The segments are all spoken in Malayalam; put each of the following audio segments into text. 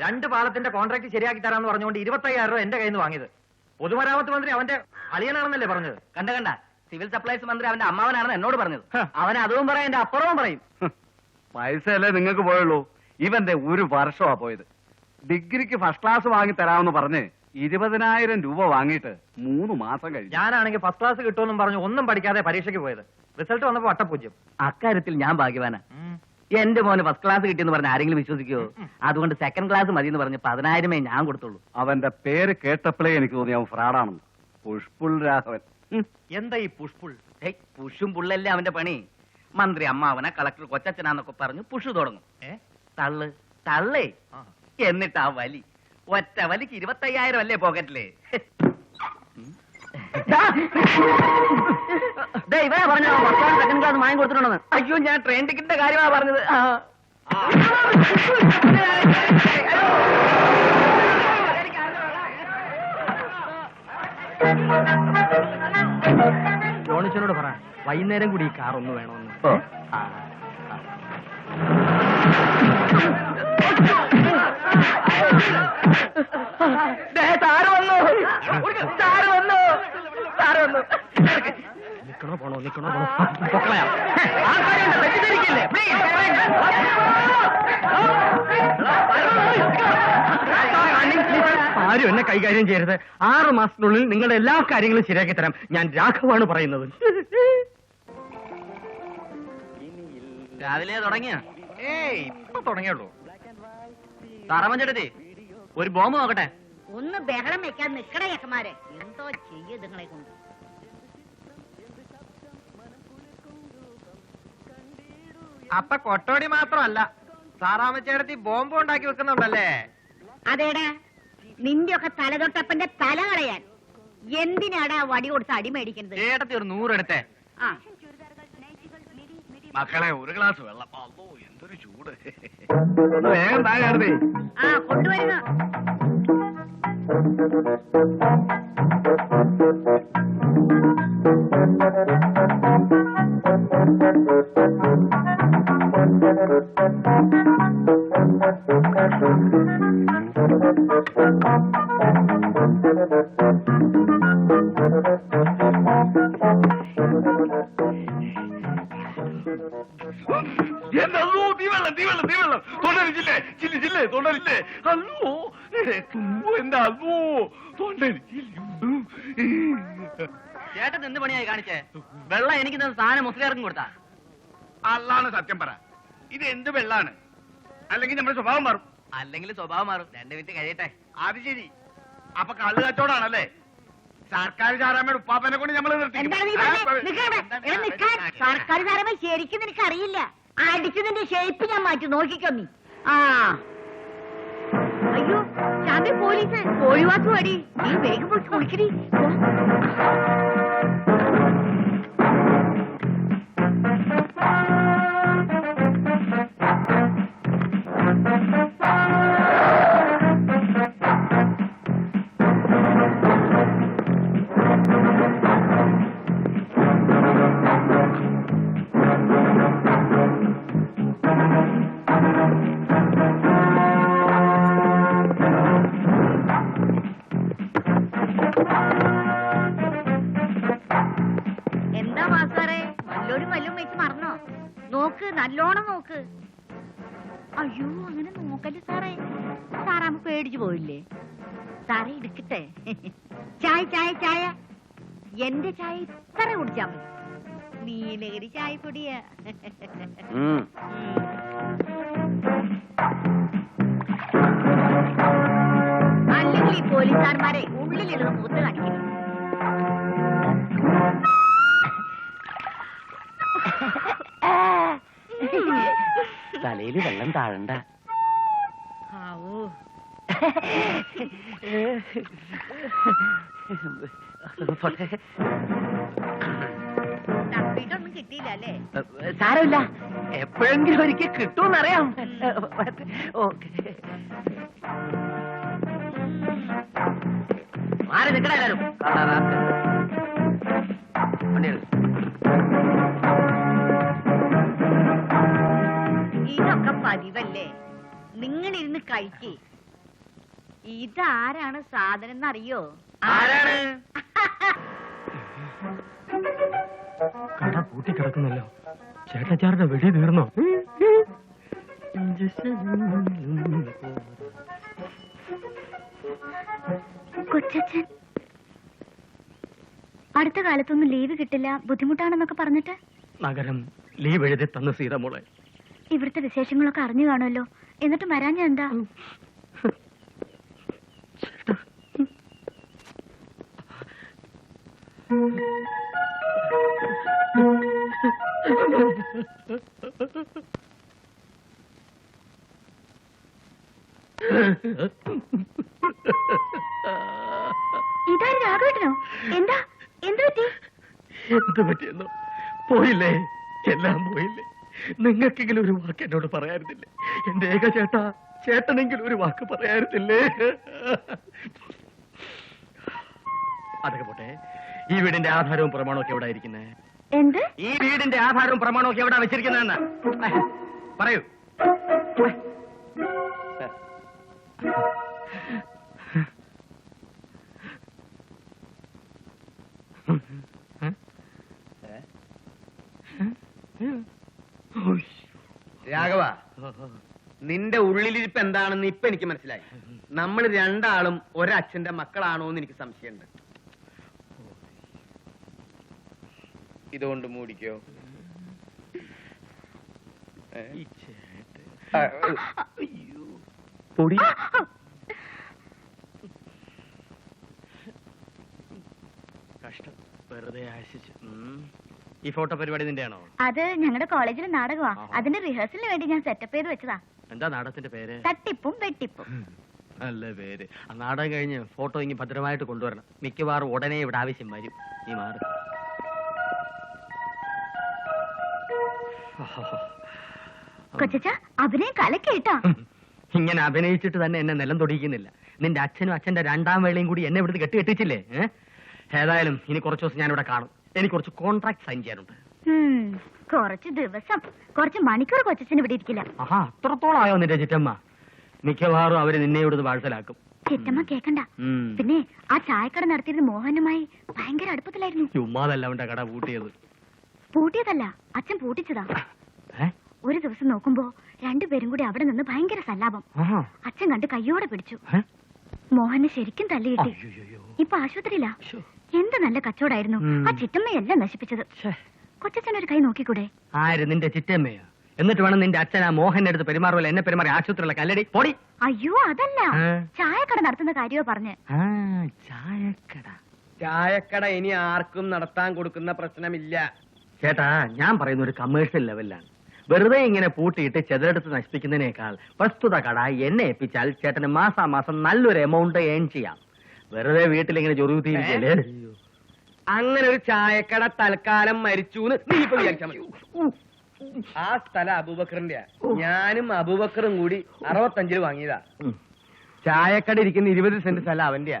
രണ്ട് പാലത്തിന്റെ കോൺട്രാക്ട് ശരിയാക്കി തരാന്ന് പറഞ്ഞുകൊണ്ട് ഇരുപത്തയ്യായിരം രൂപ എന്റെ കയ്യിൽ നിന്ന് വാങ്ങിയത്. പൊതുമരാമത്ത് മന്ത്രി അവന്റെ അളിയനാണെന്നല്ലേ പറഞ്ഞത്? കണ്ട കണ്ട. സിവിൽ സപ്ലൈസ് മന്ത്രി അവന്റെ അമ്മാവനാണെന്ന് എന്നോട് പറഞ്ഞത്. അവനെ അവൻ അതും പറയും എന്റെ അപ്പുറവും പറയും. പൈസയല്ലേ നിങ്ങൾക്ക് പോയുള്ളൂ? ഇവന്റെ ഒരു വർഷമാ പോയത്. ഡിഗ്രിക്ക് ഫസ്റ്റ് ക്ലാസ് വാങ്ങി തരാമെന്ന് പറഞ്ഞ് ഇരുപതിനായിരം രൂപ വാങ്ങിയിട്ട് മൂന്ന് മാസം കഴിഞ്ഞു. ഞാനാണെങ്കിൽ ഫസ്റ്റ് ക്ലാസ് കിട്ടുമെന്നും പറഞ്ഞു ഒന്നും പഠിക്കാതെ പരീക്ഷയ്ക്ക് പോയത്. റിസൾട്ട് വന്നപ്പോ വട്ടപൂജ്യം അക്കാര്യത്തിൽ ഞാൻ ഭാഗ്യവാനാ. എന്റെ മോന് ഫസ്റ്റ് ക്ലാസ് കിട്ടിയെന്ന് പറഞ്ഞ ആരെങ്കിലും വിശ്വസിക്കുമോ അതുകൊണ്ട് സെക്കൻഡ് ക്ലാസ് മതി എന്ന് പറഞ്ഞ് പതിനായിരമേ ഞാൻ കൊടുത്തുള്ളൂ. അവന്റെ പേര് കേട്ടപ്പോഴേ എനിക്ക് തോന്നി അവൻ ഫ്രാഡാണെന്ന് പുഷ്പുൾ രാഘവൻ. എന്താ ഈ പുഷ്പുൾ? ഏയ് പുഷും പുള്ളല്ലേ അവന്റെ പണി? മന്ത്രി അമ്മാവനെ കളക്ടർ കൊച്ചച്ഛനാന്നൊക്കെ പറഞ്ഞു പുഷു തുടങ്ങും. തള്ള് തള്ളേ. എന്നിട്ട് ആ വലി ഒറ്റ വലിക്ക് ഇരുപത്തയ്യായിരം അല്ലേ പോക്കറ്റിൽ ഇവരെ പറഞ്ഞോ സെക്കൻഡ് ക്ലാസ് വാങ്ങി കൊടുത്തിട്ടുണ്ടെന്ന്. അയ്യോ ഞാൻ ട്രെയിൻ ടിക്കറ്റിന്റെ കാര്യമാണ് പറഞ്ഞത്. ജോണിച്ചനോട് പറ വൈകുന്നേരം കൂടി ഈ കാർ ഒന്ന് വേണമെന്ന് സാറ് വന്നു. സാറ് വന്നു. സാറ് വന്നു. നിക്കണോ പോണോ നിക്കണോ ആരും എന്നെ കൈകാര്യം ചെയ്യരുത് ആറ് മാസത്തിനുള്ളിൽ നിങ്ങളുടെ എല്ലാ കാര്യങ്ങളും ശരിയാക്കി തരാം ഞാൻ രാഘവാണ് പറയുന്നത് രാവിലെ തുടങ്ങിയ ഏയ് ഇപ്പൊ തുടങ്ങിയുള്ളൂ തറമഞ്ചെടുത്തി ഒരു ബോംബ് നോക്കട്ടെ ഒന്ന് ബഹളം വെക്കാൻ നിക്കട ചക്കന്മാരെ എന്തോ ചെയ്യ നിങ്ങളെ കൊണ്ട് അപ്പൊ കൊട്ടോടി മാത്രമല്ല. സാറാമച്ചേടത്തി ബോംബ് ഉണ്ടാക്കി വെക്കുന്നുണ്ടല്ലേ? അതേടാ നിന്റെയൊക്കെ തലതൊട്ടപ്പന്റെ തല കളയാൻ. എന്തിനാടാ വടി കൊടുത്ത് അടി മേടിക്കുന്നത്? ചേട്ടത്തി ഒരു നൂറെടുത്തേ. ആ. മക്കളെ ഒരു ഗ്ലാസ് വെള്ളം. അല്ലോ എന്തൊരു ചൂട്. ഒന്ന് വേഗം താഴെ ആ കൊണ്ടുവരുന്നു. വെള്ളം തീ വെള്ളം തീ വെള്ളം. തൊണ്ടരിച്ചില്ലേ? ചില്ലി ചില്ലേ തൊണ്ടരില്ലേ അല്ലോ എന്താ അല്ലോ? തൊണ്ടരിച്ചില്ലേ? ചേട്ടൻ എന്ത് പണിയായി കാണിച്ചേ? വെള്ളം എനിക്ക് സാധനം മുസ്ലിയാർക്കും കൊടുത്താ. അല്ലാണ് സത്യം പറ. ഇത് എന്ത് വെള്ളാണ്? അല്ലെങ്കിൽ നമ്മുടെ സ്വഭാവം മാറും. അല്ലെങ്കിൽ സ്വഭാവം മാറും. രണ്ട് മിനിറ്റ് കഴിയട്ടെ. അത് ശരി. അപ്പൊ കള്ളു കച്ചവടാണല്ലേ? സർക്കാർ ചാരാമയുടെ ഉപ്പാപ്പനെ കൊണ്ട് നമ്മൾ. സർക്കാർ ചാരാമ ശരിക്കും നിനക്ക് അറിയില്ല അടിച്ചതിന്റെ ഷേപ്പ് ഞാൻ മാറ്റി. നോക്കിക്കോ നീ. ആ. അയ്യോ ചാമ്പി പോലീസ്. ഒഴിവാക്കു അടി നീ വേഗം പോയി കുളിക്കടി നീലഗിരി ചായ പൊടിയാ ഉം. അല്ലെങ്കിൽ ഈ പോലീസുകാരന്മാരെ ഉള്ളിലിരുന്ന് മുഖത്ത് കാണിക്കും. തലയിൽ വെള്ളം താഴണ്ട. ആവോ. തപ്പിട്ടൊന്നും കിട്ടിയില്ല അല്ലേ സാരമില്ല. എപ്പോഴെങ്കിലും ഒരിക്കൽ കിട്ടുമെന്നറിയാം. ഓക്കെ. മാറി നിൽക്കണ എല്ലാരും. ഇതൊക്കെ പതിവല്ലേ? നിങ്ങൾ ഇരുന്ന് കഴിക്കേ. ഇതാരാണ് സാധനം എന്നറിയോ? ആരാണ്? കട പൂട്ടി കിടക്കുന്നല്ലോ ചേട്ടച്ചാരുടെ വെടി തീർന്നോ? കൊച്ചച്ഛൻ. അടുത്ത കാലത്തൊന്നും ലീവ് കിട്ടില്ല ബുദ്ധിമുട്ടാണെന്നൊക്കെ പറഞ്ഞിട്ട്? നഗരം ലീവ് എഴുതി തന്ന സീതമോളെ ഇവിടുത്തെ വിശേഷങ്ങളൊക്കെ അറിഞ്ഞു കാണുമല്ലോ. എന്നിട്ട് വരാഞ്ഞ എന്താ? ഇതാര് രാഘവേട്ടനോ? എന്താ? എന്ത് പറ്റി? എന്ത് പറ്റിയെന്നോ? പോയില്ലേ? എല്ലാം പോയില്ലേ? നിങ്ങൾക്കെങ്കിലും ഒരു വാക്ക് എന്നോട് പറയാറുന്നില്ലേ എന്റെ ഏക ചേട്ടാ ചേട്ടനെങ്കിലും ഒരു വാക്ക് പറയാറുന്നില്ലേ അതൊക്കെ പോട്ടെ. ഈ വീടിന്റെ ആധാരവും പ്രമാണവും എവിടെ ഇരിക്കുന്നേ? എന്ത്? ഈ വീടിന്റെ ആധാരവും പ്രമാണവും ഒക്കെ എവിടെ വെച്ചിരിക്കുന്നതെന്ന്? പറയൂ. രാഘവ നിന്റെ ഉള്ളിലിരിപ്പ് എന്താണെന്ന് ഇപ്പൊ എനിക്ക് മനസ്സിലായി. നമ്മൾ രണ്ടാളും ഒരച്ഛന്റെ മക്കളാണോ എന്ന് എനിക്ക് സംശയമുണ്ട്. ഇതുകൊണ്ട് മൂടിക്കോ. പൊടി. കഷ്ടം. വെറുതെ ആശിച്ചു. ഈ ഫോട്ടോ പരിപാടി നിന്റെയാണോ? അത് ഞങ്ങളുടെ കോളേജിലെ നാടകമാ. അതിന്റെ റിഹേഴ്സലിന് വേണ്ടി ഞാൻ സെറ്റപ്പ് ചെയ്ത് വെച്ചതാ. എന്താ നാടകത്തിന്റെ പേര്? തട്ടിപ്പും വെട്ടിപ്പും. നല്ല പേര്. ആ നാടകം കഴിഞ്ഞ് ഫോട്ടോ ഇനി ഭദ്രമായിട്ട് കൊണ്ടുവരണം. മിക്കവാറും ഉടനെ ഇവിടെ ആവശ്യം വരും. നീ മാറി. കൊച്ചച്ച അഭിനയം കലക്കേട്ടാ ഇങ്ങനെ അഭിനയിച്ചിട്ട് തന്നെ എന്നെ നിലം തൊടിയിക്കുന്നില്ല. നിന്റെ അച്ഛനും അച്ഛന്റെ രണ്ടാം വേളയും കൂടി എന്നെ ഇവിടുന്ന് കെട്ടി കെട്ടിച്ചില്ലേ? ഏതായാലും ഇനി കുറച്ചു ദിവസം ഞാനിവിടെ കാണും. എനിക്ക് കുറച്ച് കോൺട്രാക്ട് സൈൻ ചെയ്യാനുണ്ട്. കുറച്ച് ദിവസം. കുറച്ച് മണിക്കൂർ കൊച്ചച്ഛന് ഇവിടെ ഇരിക്കില്ല. ആഹാ അത്രത്തോളം ആയോ നിന്റെ ചിറ്റമ്മ? മിക്കവാറും അവർ നിന്നെ ഇവിടുന്ന് വാഴ്സലാക്കും ചിറ്റമ്മ കേക്കണ്ട. പിന്നെ ആ ചായക്കട നടത്തിയിരുന്ന മോഹനുമായി ഭയങ്കര അടുപ്പത്തിലായിരുന്നു. ചുമ്മാതല്ല അവന്റെ കട പൂട്ടിയത്. പൂട്ടിയതല്ല. അച്ഛൻ പൂട്ടിച്ചതാ. ഒരു ദിവസം നോക്കുമ്പോ രണ്ടുപേരും കൂടി അവിടെ നിന്ന് ഭയങ്കര സല്ലാപം. അച്ഛൻ കണ്ട് കയ്യോടെ പിടിച്ചു. മോഹനെ ശരിക്കും തല്ലിയിട്ടി. ഇപ്പൊ ആശുപത്രിയിലാ. എന്ത് നല്ല കച്ചവടായിരുന്നു. ആ ചിറ്റമ്മയെല്ലാം നശിപ്പിച്ചത്. കൊച്ചച്ഛൻ ഒരു കൈ നോക്കിക്കൂടെ? ആര് നിന്റെ ചിറ്റമ്മയോ? എന്നിട്ട് വേണം നിന്റെ അച്ഛൻ ആ മോഹന്റെ അടുത്ത് പെരുമാറുമല്ലോ എന്നെ പെരുമാറി ആശുപത്രിയിലെ കല്ലടി പൊടി. അയ്യോ അതല്ല. ചായക്കട നടത്തുന്ന കാര്യമോ പറഞ്ഞ്. ആ ചായക്കട. ചായക്കട ഇനി ആർക്കും നടത്താൻ കൊടുക്കുന്ന പ്രശ്നമില്ല. ചേട്ടാ ഞാൻ പറയുന്ന ഒരു കമേഴ്ഷ്യൽ ലെവലിലാണ് വെറുതെ ഇങ്ങനെ പൂട്ടിയിട്ട് ചെതലെടുത്ത് നശിപ്പിക്കുന്നതിനേക്കാൾ പ്രസ്തുത കട എന്നെ ഏൽപ്പിച്ചാൽ ചേട്ടന് മാസാമാസം നല്ലൊരു എമൗണ്ട് ഏൺ ചെയ്യാം. വെറുതെ വീട്ടിൽ ഇങ്ങനെ ചൊറിയുത്തിയിരിക്കല്ലേ അങ്ങനെ ഒരു ചായക്കട തൽക്കാലം മരിച്ചു നീ ഇപ്പൊ മതി. ആ സ്ഥലം അബൂബക്കറിന്റെ ഞാനും അബൂബക്കറും കൂടി അറുപത്തഞ്ചിൽ വാങ്ങിയതാ. ചായക്കട ഇരിക്കുന്ന ഇരുപത് സെന്റ് സ്ഥലം അവന്റെയാ.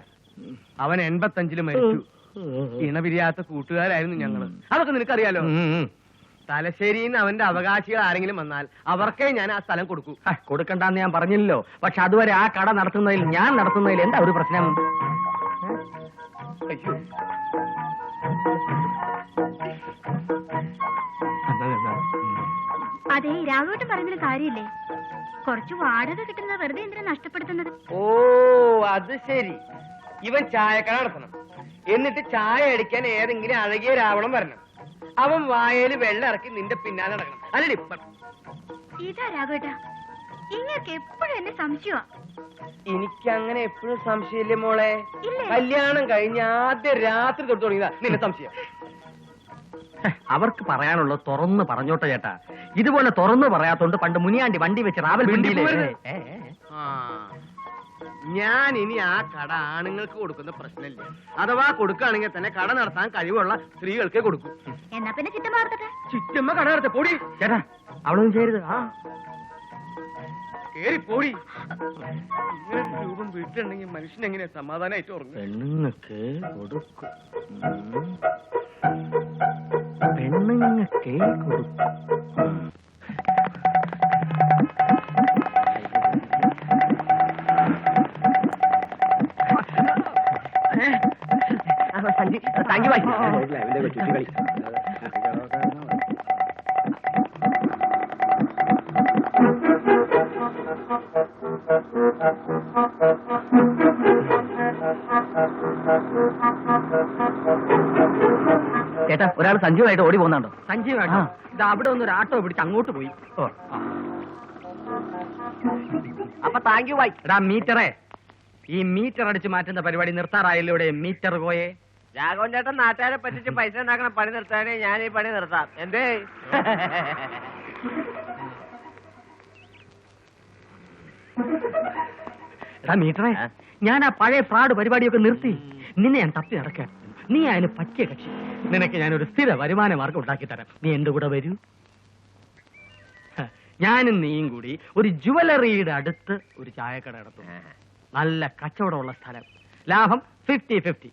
അവൻ എൺപത്തഞ്ചിൽ മരിച്ചു. ഇണപിരിയാത്ത കൂട്ടുകാരായിരുന്നു ഞങ്ങൾ. അതൊക്കെ നിനക്കറിയാലോ? തലശ്ശേരിയിൽ നിന്ന് അവന്റെ അവകാശികൾ ആരെങ്കിലും വന്നാൽ അവർക്കേ ഞാൻ ആ സ്ഥലം കൊടുക്കൂ. കൊടുക്കണ്ടെന്ന് ഞാൻ പറഞ്ഞില്ലല്ലോ. പക്ഷെ അതുവരെ ആ കട നടത്തുന്നതിൽ ഞാൻ നടത്തുന്നതിൽ എന്താ ഒരു പ്രശ്നം അയ്യോ. എന്നാ, എന്നാ, ഉം. അതെ രാഘവട്ടം പറയുന്നൊരു കാര്യമില്ലേ? കുറച്ച് വാടക കിട്ടുന്നത് വെറുതെ എന്തിനാ നഷ്ടപ്പെടുത്തുന്നത്? ഓ അത് ശരി. ഇവൻ ചായക്കട നടത്തണം. എന്നിട്ട് ചായ അടിക്കാൻ ഏതെങ്കിലും അഴകിയ രാവണം വരണം. അവൻ വായയിൽ വെള്ളം ഇറക്കി നിന്റെ പിന്നാലെ നടക്കണം. അല്ലടി ഇതാ രാഘവേട്ട. ഇങ്ങക്ക് എപ്പോഴും എന്നെ സംശയമാ. എനിക്ക് അങ്ങനെ എപ്പോഴും സംശയമില്ലേ മോളെ? ഇല്ലേ? കല്യാണം കഴിഞ്ഞ ആദ്യ രാത്രി തൊട്ട് തുടങ്ങിയതാ നിന്നെ സംശയം. അവർക്ക് പറയാനുള്ളത് തുറന്ന് പറഞ്ഞോട്ടെ ചേട്ടാ. ഇതുപോലെ തുറന്ന് പറയാത്തോണ്ട് പണ്ട് മുനിയാണ്ടി വണ്ടി വെച്ച് റാവൽ പിണ്ടിയിലെ ഏ, ഏ, ഏ. ആ. ഞാൻ ഇനി ആ കട ആണുങ്ങൾക്ക് കൊടുക്കുന്ന പ്രശ്നമില്ല. അഥവാ കൊടുക്കുകയാണെങ്കിൽ തന്നെ കട നടത്താൻ കഴിവുള്ള സ്ത്രീകൾക്ക് കൊടുക്കും. എന്നാ പിന്നെ ചിറ്റമ്മ ചുറ്റമ്മ കട നടത്ത പൊടി. ചേട്ടാ അവളൊന്നും ചെയ്യരുത് ആ. കേറി പോടി. ഇങ്ങനെ രൂപം വീട്ടിലുണ്ടെങ്കിൽ മനുഷ്യൻ എങ്ങനെ സമാധാനമായിട്ട് ഉറങ്ങും പെണ്ണുങ്ങൾക്ക് കൊടുക്കും. പെണ്ണുങ്ങൾക്ക് പെണ്ണുങ്ങൾക്കേ കൊടുക്കും. ഉം. You bye. ചേട്ടാ ഒരാൾ സഞ്ജീവായിട്ട് ഓടി പോകുന്നുണ്ടോ? സഞ്ജീവ് ഇതാ അവിടെ ഒന്ന് ഒരു ആട്ടോ പിടിച്ച് അങ്ങോട്ട് പോയി. അപ്പൊ താങ്ക് യു ബൈ. എടാ മീറ്ററേ. ഈ മീറ്റർ അടിച്ച് മാറ്റുന്ന പരിപാടി നിർത്താറായല്ലോ ഇവിടെ മീറ്റർ പോയേ രാഘവൻ ചേട്ടൻ നാട്ടുകാരെ പറ്റിച്ച് പൈസ ഉണ്ടാക്കണ പണി നിർത്താനേ ഞാൻ ഈ പണി നിർത്താം. എന്തേ? മീറ്ററേ ഞാൻ ആ പഴയ ഫ്രാഡ് പരിപാടിയൊക്കെ നിർത്തി. നിന്നെ ഞാൻ തപ്പി നടക്കാൻ നീ അതിന് പറ്റിയ കക്ഷി. നിനക്ക് ഞാൻ ഒരു സ്ഥിര വരുമാന മാർഗം ഉണ്ടാക്കി തരാം. നീ എന്റെ കൂടെ വരൂ. ഞാനും നീയും കൂടി ഒരു ജുവലറിയുടെ അടുത്ത് ഒരു ചായക്കട നടത്തും. നല്ല കച്ചവടമുള്ള സ്ഥലം. ലാഭം ഫിഫ്റ്റി ഫിഫ്റ്റി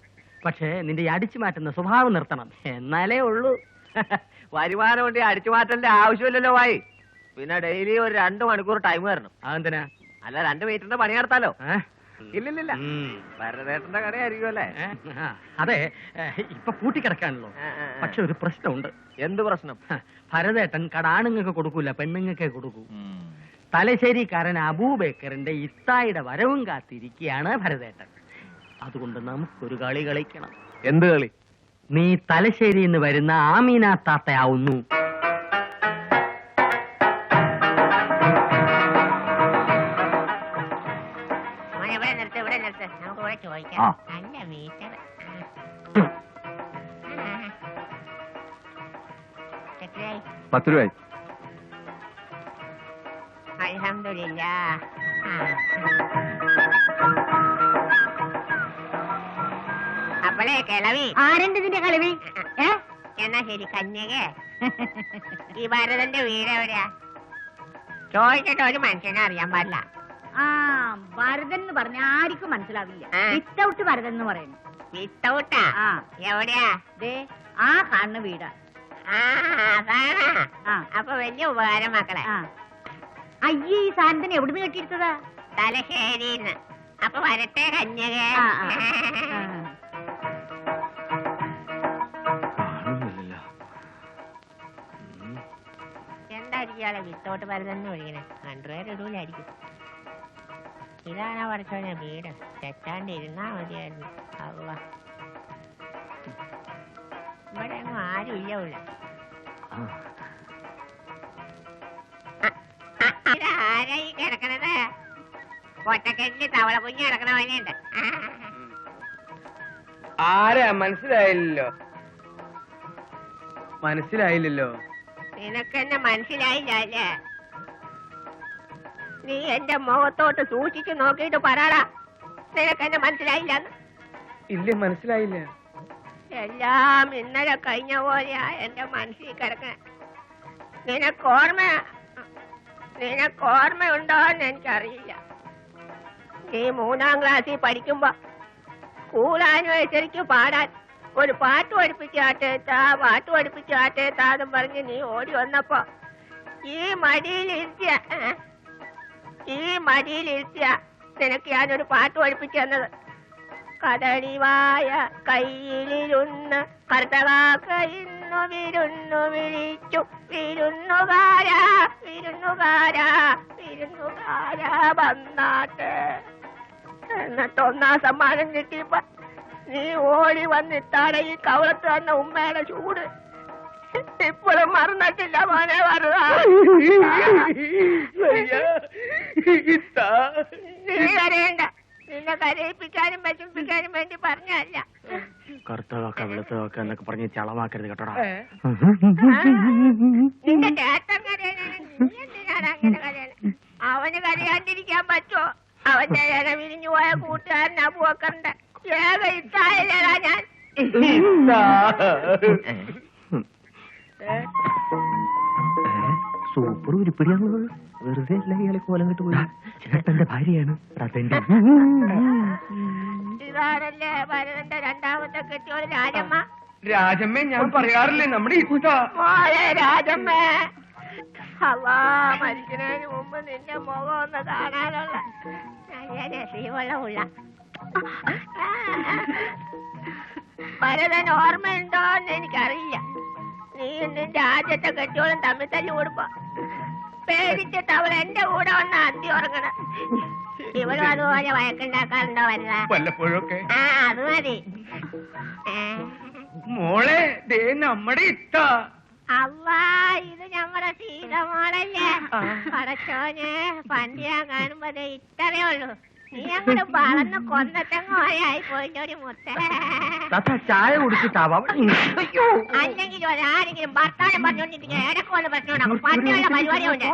പക്ഷേ നിന്റെ ഈ അടിച്ചു മാറ്റുന്ന സ്വഭാവം നിർത്തണം. എന്നാലേ ഉള്ളൂ. വരുമാനം കൊണ്ട് അടിച്ചു മാറ്റേണ്ട ആവശ്യമില്ലല്ലോ വായി. പിന്നെ ഡെയിലി ഒരു രണ്ടു മണിക്കൂർ ടൈം വരണം. അതെന്തിനാ? അല്ല രണ്ട് മീറ്ററിന്റെ പണി നടത്താലോ? ഇല്ലില്ല ഇല്ലില്ലില്ല. ഭരതേട്ടന്റെ കടയായിരിക്കും അല്ലേ? അതെ. ഇപ്പൊ കൂട്ടിക്കിടക്കാണല്ലോ. പക്ഷെ ഒരു പ്രശ്നമുണ്ട്. എന്ത് പ്രശ്നം? ഭരതേട്ടൻ കട ആണുങ്ങൾക്ക് കൊടുക്കൂല പെണ്ണുങ്ങൾക്കേ കൊടുക്കൂ. തലശ്ശേരിക്കാരൻ അബൂബേക്കറിന്റെ ഇത്തായുടെ വരവും കാത്തിരിക്കുകയാണ് ഭരതേട്ടൻ. അതുകൊണ്ട് നമുക്കൊരു കളി കളിക്കണം. എന്ത് കളി? നീ തലശ്ശേരിയിൽ നിന്ന് വരുന്ന ആമീന താത്തയാവുന്നു പത്ത് ഇവിടെ കിളവി. ആരുണ്ട് ഇതിന്റെ കളവി? എന്നാ ശരി കന്യകേ. ഈ ഭരതന്റെ വീട് എവിടെയാ? ചോദിച്ചിട്ട് ഒരു മനുഷ്യനെ അറിയാൻ പാടില്ല. ആ ഭരതൻ എന്ന് പറഞ്ഞ ആർക്കും മനസ്സിലാവില്ല. ആ. വിത്തൗട്ട് ഭരതൻ എന്ന് പറയുന്നു. വിത്തൗട്ടാ? ആ. എവിടെയാ? ദേ ആ കാണുന്ന വീടാ. ആ അതാണ്. ആ. അപ്പൊ വലിയ ഉപകാരം മക്കളെ. ആ. അയ്യേ ഈ സാധനത്തിന് എവിടുന്ന് കെട്ടിയെടുത്തതാ? തലശ്ശേരിന്ന്. അപ്പൊ വരട്ടെ കന്യക. ആ, ആ. ആ. ഇയാളെ വിത്തോട്ട് പരതെന്ന് ഒഴിയണേ രണ്ടുപേർ ഇടൂലായിരിക്കും ഇതാണ് പഠിച്ചോനെ വീട്. തെറ്റാണ്ട് ഇരുന്നാ മതിയായിരുന്നു. അവ ഇവിടെ ഒന്നും ആരും ഇല്ല ഉള്ള. ആരാ ഈ കിടക്കണത്? പൊട്ടക്കെട്ടിൽ തവള കുഞ്ഞ് കിടക്കണ ആരാ? മനസ്സിലായില്ലല്ലോ. മനസ്സിലായില്ലല്ലോ. നിനക്കെന്നെ മനസ്സിലായില്ല അല്ലേ നീ എന്റെ മുഖത്തോട്ട് സൂക്ഷിച്ചു നോക്കിയിട്ട് പറയടാ നിനക്കെന്നെ മനസ്സിലായില്ല? ഇല്ല മനസ്സിലായില്ല. എല്ലാം ഇന്നലെ കഴിഞ്ഞ പോലെയാ എന്റെ മനസ്സിൽ കിടക്കണ. നിനക്ക് ഓർമ്മ? നിനക്ക് ഓർമ്മയുണ്ടോന്ന് എനിക്കറിയില്ല. നീ മൂന്നാം ക്ലാസ്സിൽ പഠിക്കുമ്പോ സ്കൂളാനിവേഴ്സറിക്ക് പാടാൻ ഒരു പാട്ട് പഠിപ്പിച്ചാട്ടേത്താ പാട്ട് പഠിപ്പിച്ചാട്ടേത്താന്നും പറഞ്ഞ് നീ ഓടി വന്നപ്പോ ഈ മടിയിലിരുത്തിയ ഏ? ഈ മടിയിലിരുത്തിയ നിനക്ക് ഞാനൊരു പാട്ട് പഠിപ്പിച്ചു തന്നത് കദളിവായ കയ്യിലിരുന്ന് കർത്തവാക്ക ഇന്നു വിരുന്നു വിളിച്ചു വിരുന്നുകാരാ വിരുന്നുകാരാ വിരുന്നുകാരാ വന്നാട്ട് എന്നിട്ടൊന്നാം സമ്മാനം കിട്ടിയപ്പോ നീ ഓടി വന്നിട്ടാണ് ഈ കവളത്ത് വന്ന ഉമ്മയുടെ ചൂട്. ഇപ്പോഴും മറന്നിട്ടില്ല മോനെ നീ കരയണ്ട. നിന്നെ കരയിപ്പിക്കാനും വിഷമിപ്പിക്കാനും വേണ്ടി പറഞ്ഞല്ല കറുത്തതൊക്കെ വെളുത്തതൊക്കെ എന്നൊക്കെ പറഞ്ഞ് ചളമാക്കരുത് കേട്ടോടാ. നിന്റെ ചേട്ടൻ കരയണേന് നീ എന്തിനാണ് അങ്ങനെ കരയണ? അവന് കരയാണ്ടിരിക്കാൻ പറ്റുമോ അവന്റെ ഇല വിരിഞ്ഞു പോയ കൂട്ടുകാരൻ അബുവക്കറിന്റെ ഏക ഇത്തായല്ലേടാ ഞാൻ സൂപ്പർ ഉരുപ്പിടിയാണുള്ളത്. വെറുതെ അല്ല ഇയാളെ കോലം കെട്ട് പോയി ചേട്ടന്റെ ഭാര്യയാണ്. അതെന്റെ ഇതാണല്ലേ ഭരതന്റെ രണ്ടാമത്തെ കെട്ടിയോട് രാജമ്മ? രാജമ്മേ ഞാൻ പറയാറില്ലേ നമ്മുടെ ഇഷ്ട മോളെ രാജമ്മേ. അല്ലാ മരിക്കുന്നതിന് മുമ്പ് നിന്റെ മുഖം ഒന്ന് കാണാനുള്ള നല്ല രസീവളമുള്ള ഭരതൻ ഓർമ്മയുണ്ടോന്ന് എനിക്കറിയില്ല. നീ നിന്റെ ആദ്യത്തെ കെട്ടിയോളം തമ്മിൽ തല്ലി കൊടുപ്പ പേടിച്ചിട്ട് അവൾ എന്റെ കൂടെ വന്ന് അന്തി ഉറങ്ങണം. ഇവളും അതുപോലെ വഴക്കുണ്ടാക്കാറുണ്ടോ വരുന്ന? വല്ലപ്പോഴൊക്കെ. ആ അത് മതി. മോളെ ദേ നമ്മുടെ ഇത്ത. അവാ ഇത് ഞമ്മടെ സീതമോളല്ലേ പടച്ചോനെ പണ്ടിയാ ഞാൻ കാണുമ്പോ ഇത്രയേ ഉള്ളൂ. നീ അങ്ങോട്ട് വളർന്ന് കൊന്നത്തെങ്ങോയായി പോയിട്ടൊരു മുത്തേ. താത്ത ചായ കുടിച്ചിട്ടാവാം. അയ്യോ. അല്ലെങ്കിൽ ഒരാരെങ്കിലും ഭർത്താനം പറഞ്ഞോണ്ടിരിക്കുക ഇടയ്ക്ക് വന്ന് പ്രശ്നം ഉണ്ടാക്കും പണ്ടുള്ള പരിപാടിയുണ്ട്.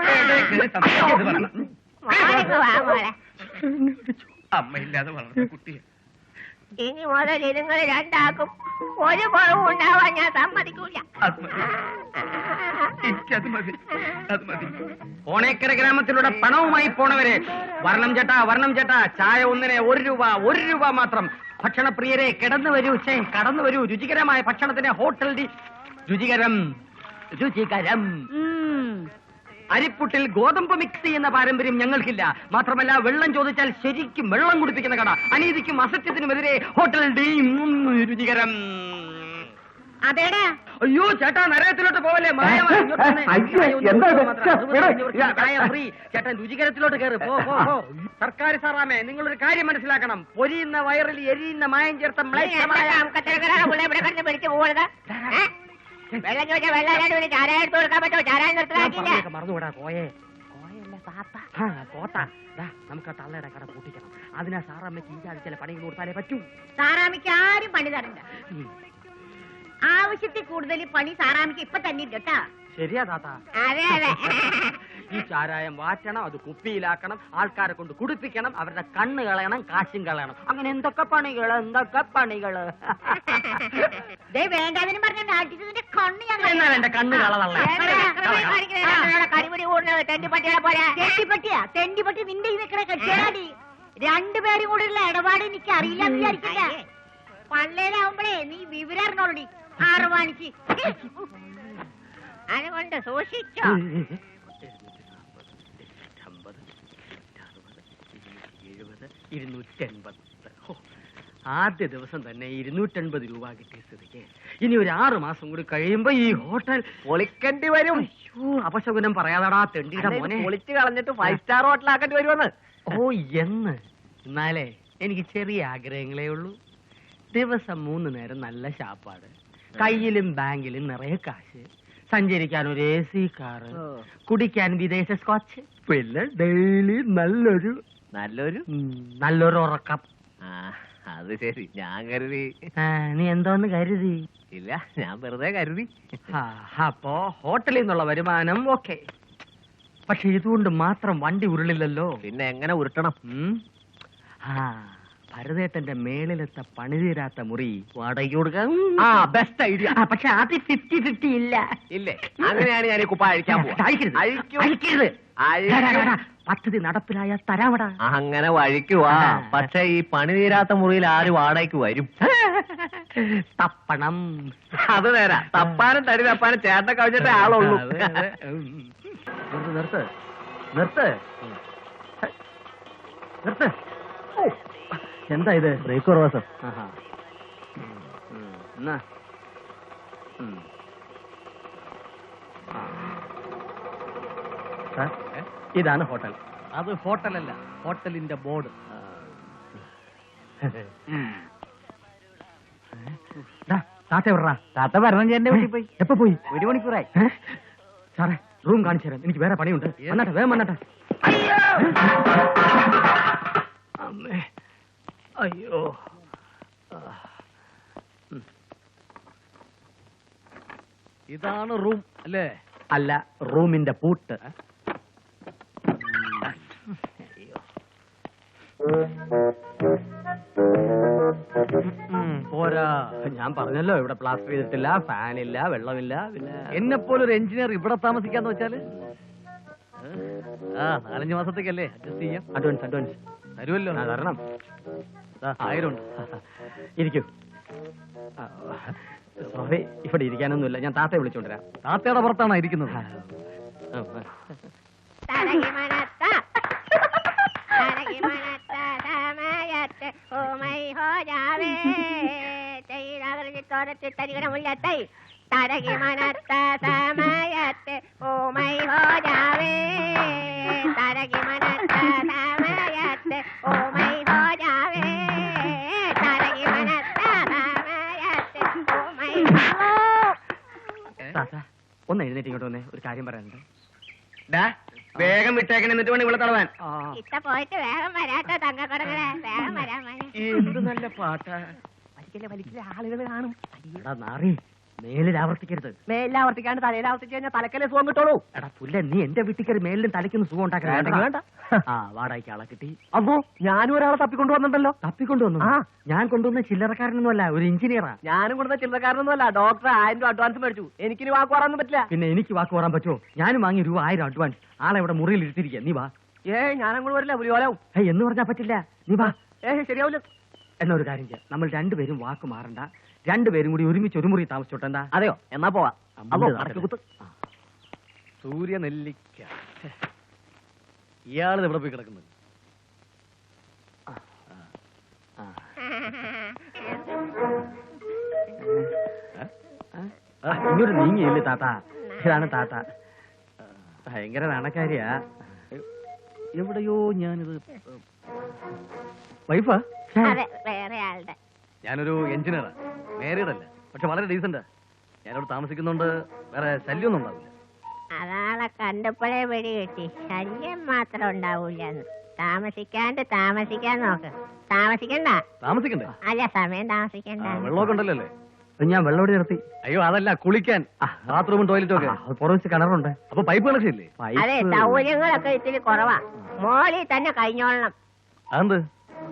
മോളിക്ക് വാ മോളെ. അമ്മയില്ലാതെ വളർന്ന കുട്ടിയെ. ഇനി മുതൽ ഇതുങ്ങൾ രണ്ടാക്കും ഒരു കുറവും ഉണ്ടാവാൻ ഞാൻ സമ്മതിക്കൂല. ഓണേക്കര ഗ്രാമത്തിലൂടെ പണവുമായി പോണവരെ വർണം ചേട്ടാ വർണം ചേട്ടാ ചായ ഒന്നിനെ ഒരു രൂപ ഒരു രൂപ മാത്രം. ഭക്ഷണപ്രിയരെ കിടന്നു വരൂ ചേ കടന്നു വരൂ. രുചികരമായ ഭക്ഷണത്തിന്റെ ഹോട്ടൽ രുചികരം രുചികരം. അരിപ്പുട്ടിൽ ഗോതമ്പ് മിക്സ് ചെയ്യുന്ന പാരമ്പര്യം ഞങ്ങൾക്കില്ല. മാത്രമല്ല വെള്ളം ചോദിച്ചാൽ ശരിക്കും വെള്ളം കുടിപ്പിക്കുന്ന കട. അനീതിക്കും അസത്യത്തിനുമെതിരെ ഹോട്ടൽ ഡി രുചികരം. അതേടാ. അയ്യോ ചേട്ടാ നരകത്തിലോട്ട് പോവല്ലേ? ഫ്രീ. ചേട്ടൻ രുചികരത്തിലോട്ട് കയറി. പോ പോ സർക്കാർ സാറാമേ നിങ്ങളൊരു കാര്യം മനസ്സിലാക്കണം. പൊരിയുന്ന വയറിൽ എരിയുന്ന മായം ചേർത്ത വെള്ളം ചോദിച്ചാൽ വെള്ളം അല്ലാണ്ട് പിന്നെ ചാരായം എടുത്ത് കൊടുക്കാൻ പറ്റുമോ? ചാരായ നിർത്തലാക്കിയില്ല. മറന്നുകൂടാ കോയെ. കോത്ത നമുക്ക് തള്ളയുടെ കട പൂട്ടിക്കണം. അതിനാ സാറാമ്മയ്ക്ക് ഇല്ലാതെ ചില പണികൾ കൊടുത്താലേ പറ്റൂ. സാറാമ്മയ്ക്ക് ആരും പണി തരണ്ട. ആവശ്യത്തിൽ കൂടുതൽ പണി സാറാമിക്ക് ഇപ്പൊ തന്നെ ഇല്ല കേട്ടാ. ശരിയാ താത്ത. അതെ അതെ. ഈ ചാരായം വാറ്റണം അത് കുപ്പിയിലാക്കണം ആൾക്കാരെ കൊണ്ട് കുടിപ്പിക്കണം അവരുടെ കണ്ണ് കളയണം കാശും കളയണം. അങ്ങനെ എന്തൊക്കെ പണികൾ എന്തൊക്കെ പണികൾ ദേ വേണ്ടാതിനും പറഞ്ഞ നാട്ടിന്റെ കണ്ണ് ഞാൻ എന്നാ എന്റെ കണ്ണ് കളതള്ള കരിപിടി കൂടുന്നത് തെണ്ടിപ്പട്ടികളെ പോലെ. തെണ്ടിപ്പട്ടിയാ? തെണ്ടിപ്പട്ടി നിന്റെ ഈ നിക്കണ കെട്ടിയാടി. രണ്ടുപേരും കൂടെ ഉള്ള ഇടപാട് എനിക്ക് അറിയില്ല വിചാരിക്കില്ല പള്ളേലാവുമ്പോഴേ നീ വിവരം ആറ് ആറുവാണിക്ക് അതുകൊണ്ട് സൂക്ഷിച്ചോ. ഇരുന്നൂറ്റൻപത്. ആദ്യ ദിവസം തന്നെ ഇരുന്നൂറ്റൻപത് രൂപ കിട്ടിയ സ്ഥിതിക്ക്. ഇനി ഒരു ആറ് മാസം കൂടി കഴിയുമ്പോ ഈ ഹോട്ടൽ പൊളിക്കേണ്ടി വരും. അയ്യോ അപശകുനം പറയാതാടാ തെണ്ടിയുടെ മോനെ. പൊളിച്ചു കളഞ്ഞിട്ട് ഫൈവ് സ്റ്റാർ ഹോട്ടലാക്കേണ്ടി വരുമെന്ന്. ഓ എന്ന്. എന്നാലേ എനിക്ക് ചെറിയ ആഗ്രഹങ്ങളേ ഉള്ളൂ. ദിവസം മൂന്ന് നേരം നല്ല ശാപ്പാട്. കയ്യിലും ബാങ്കിലും നിറയെ കാശ്. സഞ്ചരിക്കാൻ ഒരു എ സി കാറ്. കുടിക്കാൻ വിദേശ സ്കോച്ച്. പിന്നെ ഡെയിലി നല്ലൊരു നല്ലൊരു നല്ലൊരു ഉറക്കം. ആ അത് ശരി. ഞാൻ കരുതി. നീ എന്തോന്ന് കരുതി? ഇല്ല ഞാൻ വെറുതെ കരുതി. അപ്പോ ഹോട്ടലിൽ നിന്നുള്ള വരുമാനം ഓക്കെ. പക്ഷെ ഇതുകൊണ്ട് മാത്രം വണ്ടി ഉരുളില്ലല്ലോ. പിന്നെ എങ്ങനെ ഉരുട്ടണം? ആ ഭരതേട്ടന്റെ മേളിലത്തെ പണി തീരാത്ത മുറി വാടകയ്ക്ക് കൊടുക്കാം. ആ ബെസ്റ്റ് ഐഡിയ പക്ഷെ അത് ഫിഫ്റ്റി ഫിഫ്റ്റി ഇല്ല. ഇല്ലേ? അങ്ങനെയാണ് ഞാൻ കുപ്പ അഴിക്കാൻ പോകുന്നത് അഴിക്കരുത്. അഴിക്കും. അഴിക്കരുത്. പദ്ധതി നടപ്പിലായ തരാമട അങ്ങനെ വഴിക്കുവാ പക്ഷെ ഈ പണി തീരാത്ത മുറിയിൽ ആര് വാടകയ്ക്ക് വരും? തപ്പണം. അത് നേരാ. തപ്പാനും തടി തപ്പാനും ചേട്ട കവിഞ്ഞിട്ടേ ആളുള്ളൂ. നിർത്ത് നിർത്ത്. നിർത്ത്. എന്താ ഇത്? ബ്രേക്ക് കുറവാ സർ. എന്നാ. സാർ, ഇതാണ് ഹോട്ടൽ. അത് ഹോട്ടലല്ല ഹോട്ടലിന്റെ ബോർഡ്. താത്ത എവിടാ താത്ത വരണം ചേട്ടന്റെ വീട്ടിൽ പോയി. എപ്പോ പോയി? ഒരു മണിക്കൂറായി. സാറേ റൂം കാണിച്ചു തരാം. എനിക്ക് വേറെ പണിയുണ്ട്. വന്നാട്ടെ വേഗം വന്നട്ടെ. അമ്മേ. അയ്യോ. ഇതാണ് റൂം അല്ലേ? അല്ല റൂമിന്റെ പൂട്ട് അയ്യോ. ഉം, പോരാ. ഞാൻ പറഞ്ഞല്ലോ ഇവിടെ പ്ലാസ്റ്റർ ചെയ്തിട്ടില്ല ഫാനില്ല വെള്ളമില്ല പിന്നെ എന്നെ പോലൊരു എഞ്ചിനീയർ ഇവിടെ താമസിക്കാന്ന് വെച്ചാൽ? ആ നാലഞ്ച് മാസത്തേക്കല്ലേ അഡ്ജസ്റ്റ് ചെയ്യാം. അഡ്വാൻസ് അഡ്വാൻസ് തരുമല്ലോ. തരണം. ദാ, ആയിരം ഉണ്ട് ഇരിക്കൂ. സോറി ഇവിടെ ഇരിക്കാനൊന്നുമില്ല. ഞാൻ താത്തയെ വിളിച്ചോണ്ടിരാം താത്തയുടെ പുറത്താണോ ഇരിക്കുന്നത് ആ, ആ. തലകി മണത്ത തലകി മണത്ത സമയത്ത് ഓമൈ ഹോ ജാവേ ചെയ്തവർക്ക് തോരത്തിൽ തരികണമുല്ലത്തൈ തരകി മനത്ത സമയത്ത് ഓമൈ ഹോജാവേ തരകി മനത്ത സമയത്ത് ഓമൈ ഹോജാവേ തരകി മനത്ത സമയത്ത് ഓമൈ ഹോ താത്ത ഒന്ന് എഴുന്നേറ്റ് ഇങ്ങോട്ട് വന്നേ ഒരു കാര്യം പറയാനുണ്ട്. ഡാ വേഗം വിട്ടേക്കണ എന്നിട്ട് വേണം ഇവിടെ തളവാൻ ഇത്ത പോയിട്ട് വേഗം വരാട്ടോ തങ്കക്കുടങ്ങളെ. വേഗം വരാൻ മതി എന്ത് നല്ല പാട്ടാ. വലിക്കില്ല വലിക്കില്ല ആളുകൾ കാണും. നാറി. മേലിൽ ആവർത്തിക്കരുത് തലയിൽ തലയിലാവർത്തിച്ച് കഴിഞ്ഞാൽ തലക്കല്ലേ സുഖം കിട്ടുള്ളൂ. എടാ പുല്ല നീ എന്റെ വീട്ടിൽ കയറി മേലിലും തലയ്ക്കൊന്ന് സുഖം ഉണ്ടാക്കാൻ വേണ്ട. ആ വാടകയ്ക്ക് ആളെ കിട്ടി. അപ്പോ ഞാനും ഒരാളെ തപ്പിക്കൊണ്ടു വന്നിട്ടുണ്ടല്ലോ. തപ്പിക്കൊണ്ടുവന്നു ആ. ഞാൻ കൊണ്ടുവന്ന ചില്ലറക്കാരനൊന്നുമല്ല ഒരു എഞ്ചിനീയറാ. ഞാനും കൊണ്ടുവന്ന ചില്ലറക്കാരനൊന്നുമല്ല. ഡോക്ടർ ആയിരം രൂപ അഡ്വാൻസ് മേടിച്ചു. എനിക്ക് വാക്ക് പറയാനൊന്നും പറ്റില്ല. പിന്നെ എനിക്ക് വാക്ക് പറയാൻ പറ്റുമോ? ഞാനും വാങ്ങി രൂപ ആയിരം അഡ്വാൻസ് ആളെ ഇവിടെ മുറിയിൽ ഇരുത്തിരിക്കുക നീ വാ. ഏ ഞാനങ്ങോട്ട് വരില്ല. പുലിയോലാവും എന്ന് പറഞ്ഞാ പറ്റില്ല. നീ വാ. ഏ ശരിയാവില്ല എന്നൊരു കാര്യം ചെയ്യാം. നമ്മൾ രണ്ടുപേരും വാക്ക് മാറണ്ട. രണ്ടുപേരും കൂടി ഒരുമിച്ച് ഒരു മുറി താമസിച്ചോട്ടെ എന്താ അതെയോ? എന്നാ പോവാ. അമ്പോ, അടക്ക് കുത്ത്. സൂര്യ നെല്ലിക്ക ഇയാൾ എവിടെ പോയി കിടക്കുന്നത് ആ, ഇങ്ങോട്ട് നീങ്ങിയില്ലേ താത്ത? ഇതാണ് താത്ത. ഭയങ്കര നാണക്കാരിയാ. എവിടെയോ ഞാനിത് വൈഫാ? ഞാനൊരു എഞ്ചിനീയറാ. മാരീഡ് അല്ല? പക്ഷെ വളരെ ഡീസന്റ് ഞാനിവിടെ താമസിക്കുന്നുണ്ട്. വേറെ ശല്യമൊന്നും ഉണ്ടാവില്ല. അതാളെ കണ്ടപ്പോഴേ വെടി കെട്ടി. ശല്യം മാത്രം ഉണ്ടാവൂല താമസിക്കാണ്ട് താമസിക്കാൻ നോക്ക്. താമസിക്കണ്ട. താമസിക്കണ്ടേ? അല്ല സമയം താമസിക്കണ്ട. വെള്ളമൊക്കെ ഉണ്ടല്ലോ ഞാൻ വെള്ളോടി നിർത്തി. അയ്യോ അതല്ല കുളിക്കാൻ. ബാത്റൂമും ടോയ്ലറ്റും ഒക്കെ. പുറത്ത് കിണറുണ്ട്. അപ്പൊ പൈപ്പ് കണക്ഷൻ ഇല്ലേ? അതെ സൗകര്യങ്ങളൊക്കെ ഇത്തിരി കുറവാ. മോളി തന്നെ കഴിഞ്ഞോളണം. അതെന്ത്?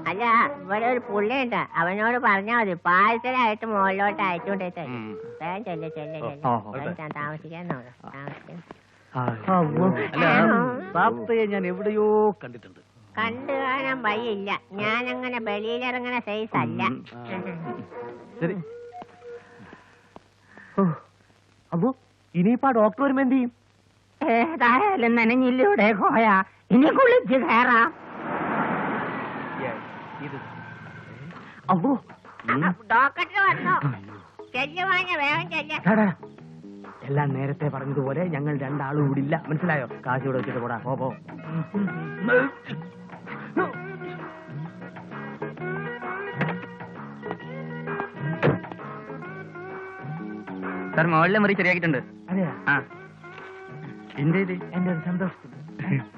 അല്ല ഇവിടെ ഒരു പുള്ളിയുണ്ട്. അവനോട് പറഞ്ഞാൽ മതി. പാഴ്സലായിട്ട് മുകളിലോട്ട് അയച്ചുകൊണ്ടേ തരും. വേഗം ചെല്ല് ചെല്ല് താമസിക്കാൻ ഞാൻ എവിടെയോ കണ്ടിട്ടുണ്ട്. കണ്ടു കാണാൻ വഴിയില്ല. ഞാനങ്ങനെ വെളിയിലിറങ്ങണ സൈസ് അല്ല. ശരി. അപ്പോ ഇനിയിപ്പോ ഡോക്ടർ വരുമ്പോ എന്ത് ചെയ്യും? ഏതായാലും നനഞ്ഞില്ലൂടെ കോയ ഇനി കുളിച്ച് കയറാം. അപ്പോ ഡോക്ടർ വന്നോ? ചെല്ലു വാങ്ങ വേഗം ചെല്ല. എല്ലാം നേരത്തെ പറഞ്ഞതുപോലെ ഞങ്ങൾ രണ്ടാളും ഇല്ല. മനസ്സിലായോ? കാശ് ഇവിടെ വെച്ചിട്ട് പോടാ. പോ സാർ മുകളിലെ മുറി ശരിയാക്കിയിട്ടുണ്ട് അതെയാ? ആ. എന്റെ എന്റെ ഒരു സന്തോഷത്തിന്. ഉം,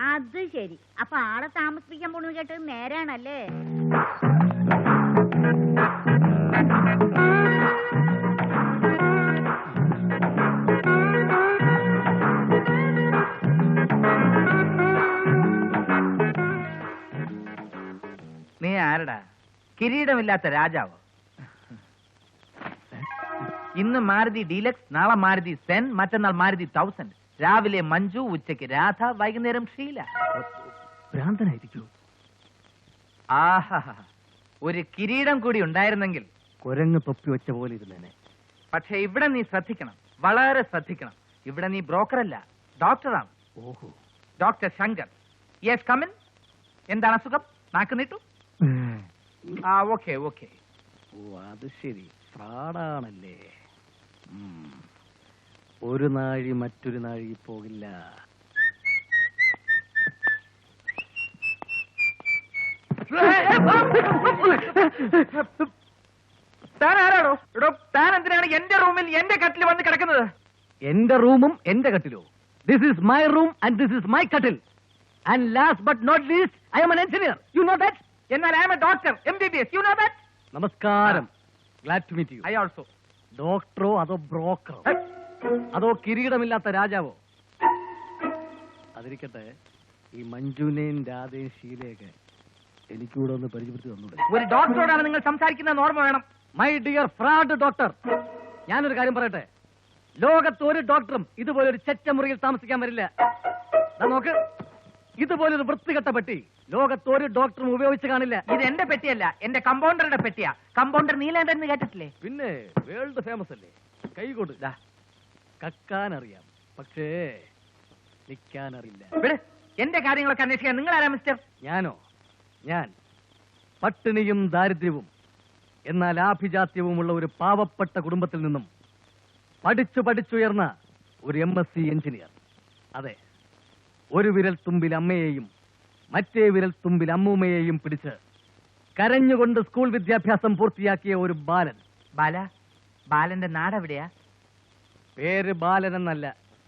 അത് ശരി. അപ്പൊ ആളെ താമസിപ്പിക്കാൻ പോണെന്ന് കേട്ടത് നേരാണല്ലേ? നീ ആരടാ? കിരീടമില്ലാത്ത രാജാവ്? ഇന്ന് മാരുതി ഡീലക്സ് നാളെ മാരുതി സെൻ മറ്റന്നാൾ മാരുതി തൗസൻഡ്. രാവിലെ മഞ്ജു ഉച്ചയ്ക്ക് രാധ വൈകുന്നേരം ഷീല. ഭ്രാന്തനായിരിക്കൂ. ആഹാ ഒരു കിരീടം കൂടി ഉണ്ടായിരുന്നെങ്കിൽ. കുരങ്ങ് പൊപ്പി വെച്ച പോലെ ഇരുന്നേനെ. പക്ഷെ ഇവിടെ നീ ശ്രദ്ധിക്കണം. വളരെ ശ്രദ്ധിക്കണം. ഇവിടെ നീ ബ്രോക്കറല്ല ഡോക്ടറാണ്. ഓഹോ. ഡോക്ടർ ശങ്കർ. യെസ് കമിൻ എന്താണ് അസുഖം? നാക്ക് നീട്ടു? ആ ഓക്കെ ഓക്കെ ഓ അത് ശരി. ഫ്രാഡാണല്ലേ. ഒരു നാഴി മറ്റൊരു നാഴി പോകില്ല. താൻ ആരാണോ എടോ താൻ എന്തിനാണ് എന്റെ റൂമിൽ എന്റെ കട്ടിൽ വന്ന് കിടക്കുന്നത്? എന്റെ റൂമും എന്റെ കട്ടിലോ? This is my room and this is my കട്ടിൽ. And last but not least I am an engineer you know that എന്നാൽ I am a doctor M B B S you know that നമസ്കാരം. Glad to meet you I also ഡോക്ടറോ അതോ ബ്രോക്കറോ? അതോ കിരീടമില്ലാത്ത രാജാവോ? അതിരിക്കട്ടെ ഈ മഞ്ജുനെയും രാധയും ശീലയൊക്കെ എനിക്കൂടെ ഒന്ന് പരിചയപ്പെടുത്തി തന്നൂടെ. ഒരു ഡോക്ടറോടാണ് നിങ്ങൾ സംസാരിക്കുന്ന ഓർമ്മ വേണം. മൈ ഡിയർ ഫ്രാഡ് ഡോക്ടർ ഞാനൊരു കാര്യം പറയട്ടെ. ലോകത്ത് ഒരു ഡോക്ടറും ഇതുപോലൊരു ചെറ്റ മുറിയിൽ താമസിക്കാൻ വരില്ല. നോക്ക് ഇതുപോലൊരു വൃത്തികെട്ട പെട്ടി ലോകത്ത് ഒരു ഡോക്ടറും ഉപയോഗിച്ച് കാണില്ല. ഇത് എന്റെ പെട്ടിയല്ല എന്റെ കമ്പൗണ്ടറുടെ പെട്ടിയാ. കമ്പൗണ്ടർ നീലേണ്ടെന്ന് കേട്ടിട്ടില്ലേ? പിന്നെ വേൾഡ് ഫേമസ് അല്ലേ? കൈ അറിയാം പക്ഷേ നിൽക്കാനറിയില്ല. എന്റെ കാര്യങ്ങളൊക്കെ അന്വേഷിക്കാൻ നിങ്ങൾ ആരാ മിസ്റ്റർ? ഞാനോ? ഞാൻ. പട്ടിണിയും ദാരിദ്ര്യവും എന്നാൽ ആഭിജാത്യവുമുള്ള ഒരു പാവപ്പെട്ട കുടുംബത്തിൽ നിന്നും പഠിച്ചു പഠിച്ചുയർന്ന ഒരു എം എസ് സി എഞ്ചിനീയർ അതെ ഒരു വിരൽ തുമ്പിൽ അമ്മയെയും മറ്റേ വിരൽ തുമ്പിൽ അമ്മൂമ്മയെയും പിടിച്ച് കരഞ്ഞുകൊണ്ട് സ്കൂൾ വിദ്യാഭ്യാസം പൂർത്തിയാക്കിയ ഒരു ബാലൻ. ബാല? ബാലന്റെ നാട് എവിടെയാ പേര് ബാലൻ എന്നല്ല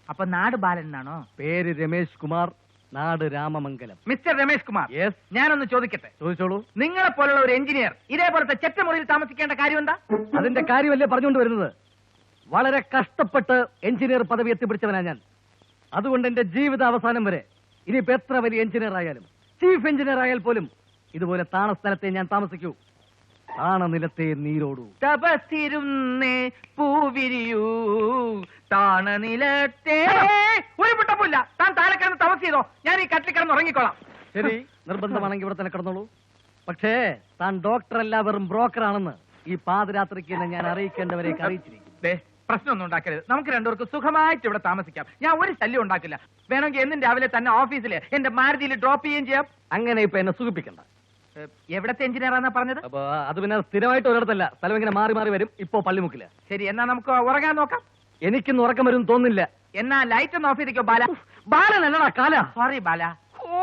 അപ്പൊ നാട് ബാലൻ എന്നാണോ പേര് രമേശ് കുമാർ നാട് രാമമംഗലം. മിസ്റ്റർ രമേശ് കുമാർ യെസ് ഞാനൊന്ന് ചോദിക്കട്ടെ? ചോദിച്ചോളൂ. നിങ്ങളെ പോലുള്ള ഒരു എഞ്ചിനീയർ ഇതേപോലത്തെ ചെറ്റമുറിയിൽ താമസിക്കേണ്ട കാര്യം എന്താ? അതിന്റെ കാര്യമല്ലേ പറഞ്ഞുകൊണ്ട് വരുന്നത്? വളരെ കഷ്ടപ്പെട്ട് എഞ്ചിനീയർ പദവി എത്തിപ്പിടിച്ചവനാ ഞാൻ. അതുകൊണ്ട് എന്റെ ജീവിത അവസാനം വരെ ഇനിയിപ്പോ എത്ര വലിയ എഞ്ചിനീയർ ആയാലും ചീഫ് എഞ്ചിനീയർ ആയാൽ പോലും ഇതുപോലെ താണ സ്ഥലത്തെ ഞാൻ താമസിക്കൂ. താണ നിലത്തെ നീരോടു. തപസിരുന്നേ പൂവിരിയൂ. താണ നിലത്തെ ഒരു പുട്ടപ്പൂല്ല താൻ താഴെ കിടന്ന് തപസ് ചെയ്തോ. ഞാൻ ഈ കട്ടിൽ കിടന്ന് ഉറങ്ങിക്കോളാം. ശരി. നിർബന്ധമാണെങ്കിൽ ഇവിടെ തന്നെ കിടന്നോളൂ. പക്ഷേ താൻ ഡോക്ടർ അല്ല വെറും ബ്രോക്കർ ആണെന്ന് ഈ പാതിരാത്രിക്ക് തന്നെ ഞാൻ അറിയിക്കേണ്ടവരെ അറിയിച്ചിരിക്കും പ്രശ്നമൊന്നും ഉണ്ടാക്കരുത്. നമുക്ക് രണ്ടുപേർക്ക് സുഖമായിട്ട് ഇവിടെ താമസിക്കാം. ഞാൻ ഒരു ശല്യം ഉണ്ടാക്കില്ല. വേണമെങ്കിൽ എന്നും രാവിലെ തന്നെ ഓഫീസിൽ എന്റെ മാരുതിയിൽ ഡ്രോപ്പ് ചെയ്യുകയും ചെയ്യാം. അങ്ങനെ ഇപ്പൊ എന്നെ സുഖിപ്പിക്കണ്ട. എവിടത്തെ എഞ്ചിനീയറാന്നാ പറഞ്ഞത്? അപ്പൊ അത് പിന്നെ സ്ഥിരമായിട്ട് ഒരിടത്തല്ല. സ്ഥലം ഇങ്ങനെ മാറി മാറി വരും. ഇപ്പോ പള്ളിമുക്കില്ല ശരി എന്നാ നമുക്ക് ഉറങ്ങാൻ നോക്കാം. എനിക്കിന്ന് ഉറക്കം വരും തോന്നില്ല എന്നാ ലൈറ്റ് ഒന്ന് ഓഫ് ചെയ്തിരിക്കോ ബാല? ബാല അല്ലടാ കാല. സോറി ബാല. ഓ